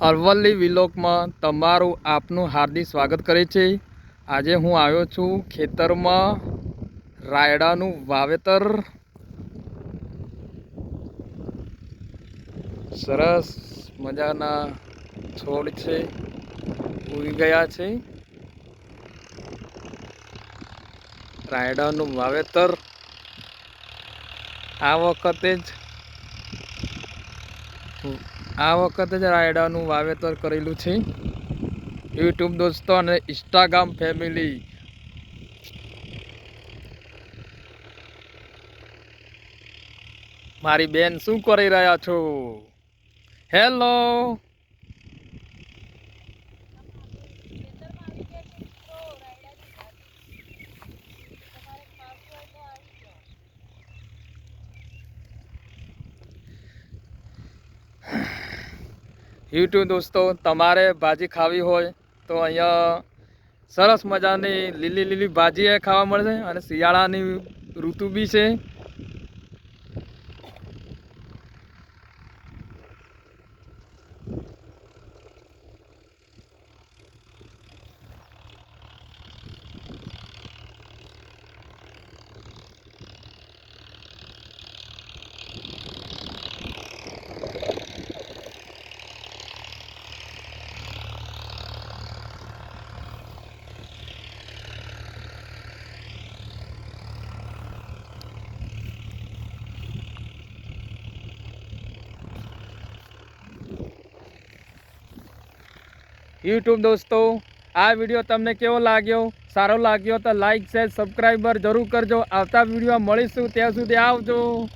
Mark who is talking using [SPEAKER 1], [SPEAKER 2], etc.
[SPEAKER 1] અરવલ્લી વિલોકમાં તમારું આપનું હાર્દિક સ્વાગત કરે છે. આજે હું આવ્યો છું ખેતરમાં રાયડાનું વાવેતર. સરસ મજાના છોડ છે. ઉગી ગયા છે. રાયડાનું વાવેતર. આ વખતે જ આ વખતે જ રાયડાનું વાવેતર કરેલું છે. યુટ્યુબ દોસ્તો અને ઇન્સ્ટાગ્રામ ફેમિલી મારી બેન શું કરી રહ્યા છો? હેલો યુટ્યુબ દોસ્તો, તમારે ભાજી ખાવી હોય તો અહીંયા સરસ મજાની લીલી લીલી ભાજી એ ખાવા મળશે અને શિયાળાની ઋતુ બી છે. યુટ્યુબ દોસ્તો, આ વીડિયો તમને કેવો લાગ્યો? સારો લાગ્યો તો લાઈક શેર સબસ્ક્રાઈબર જરૂર કરજો. આવતા વીડિયો મળીશું. ત્યાં સુધી આવજો.